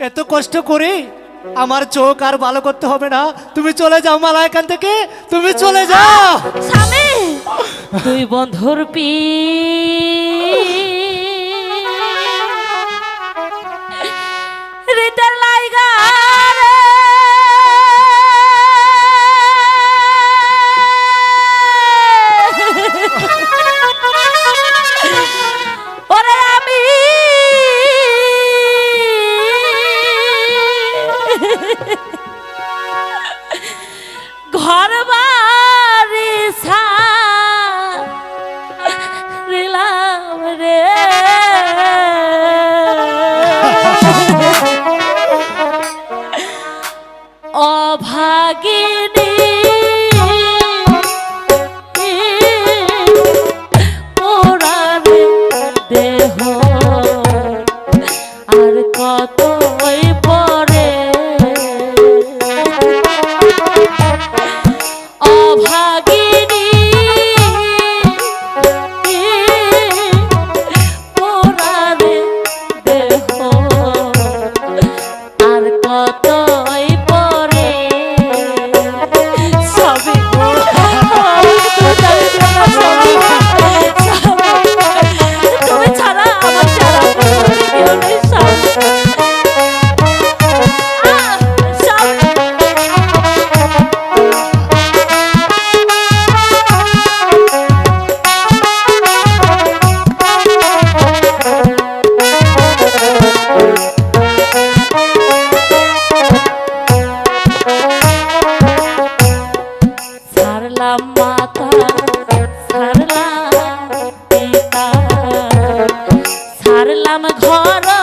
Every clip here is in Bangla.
এত কষ্ট করে আমার চোখ আর ভালো করতে হবে না। তুমি চলে যাও মালা এখান থেকে। তুমি চলে যাও। তুই দুই বন্ধুর পি কত ছাড়লাম ঘর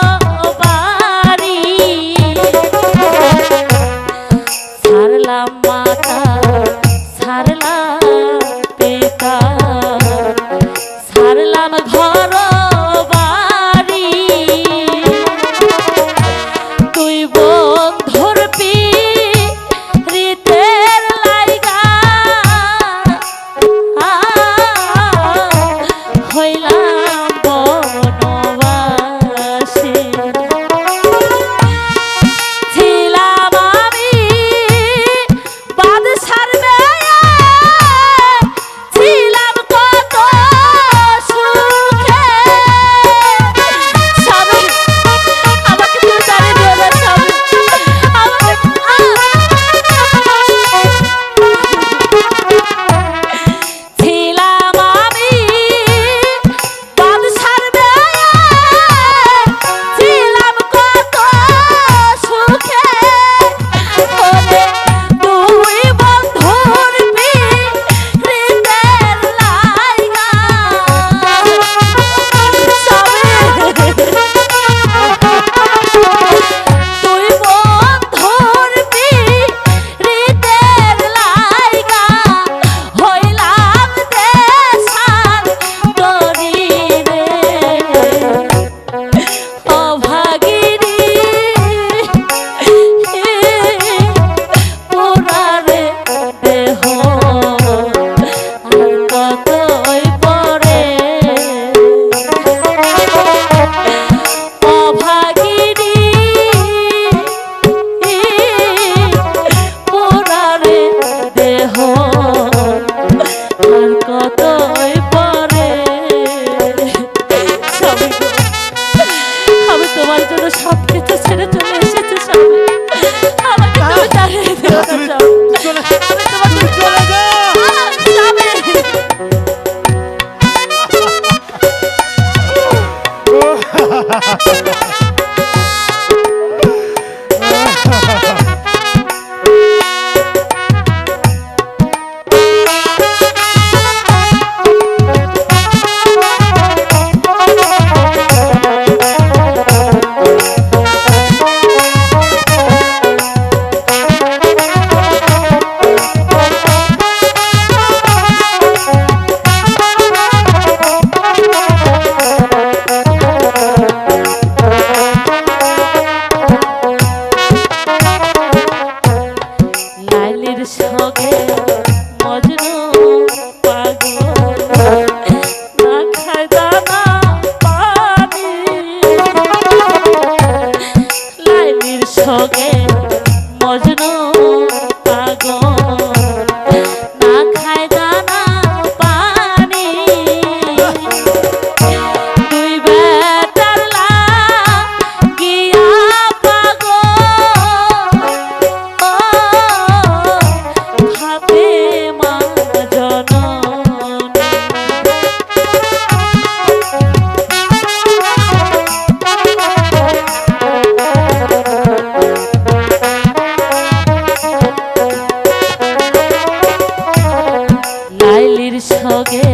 বাউলির সঙ্গে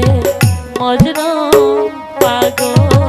মজনু পাগল।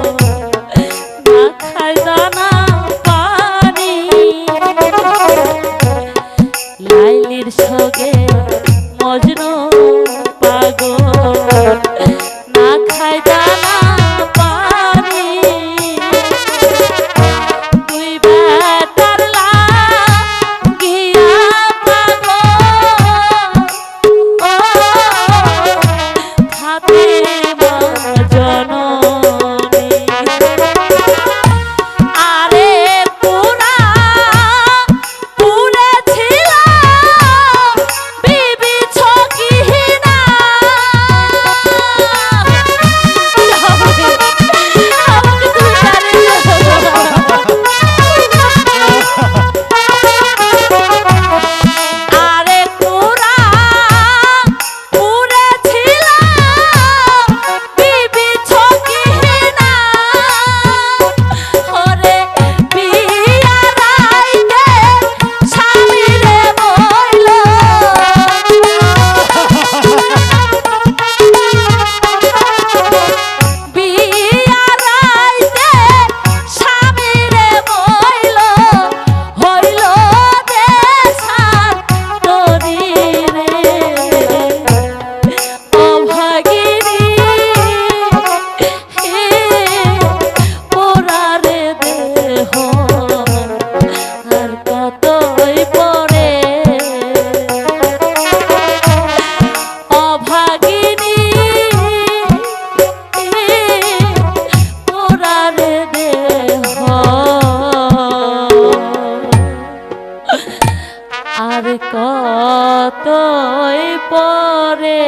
হয় পরে।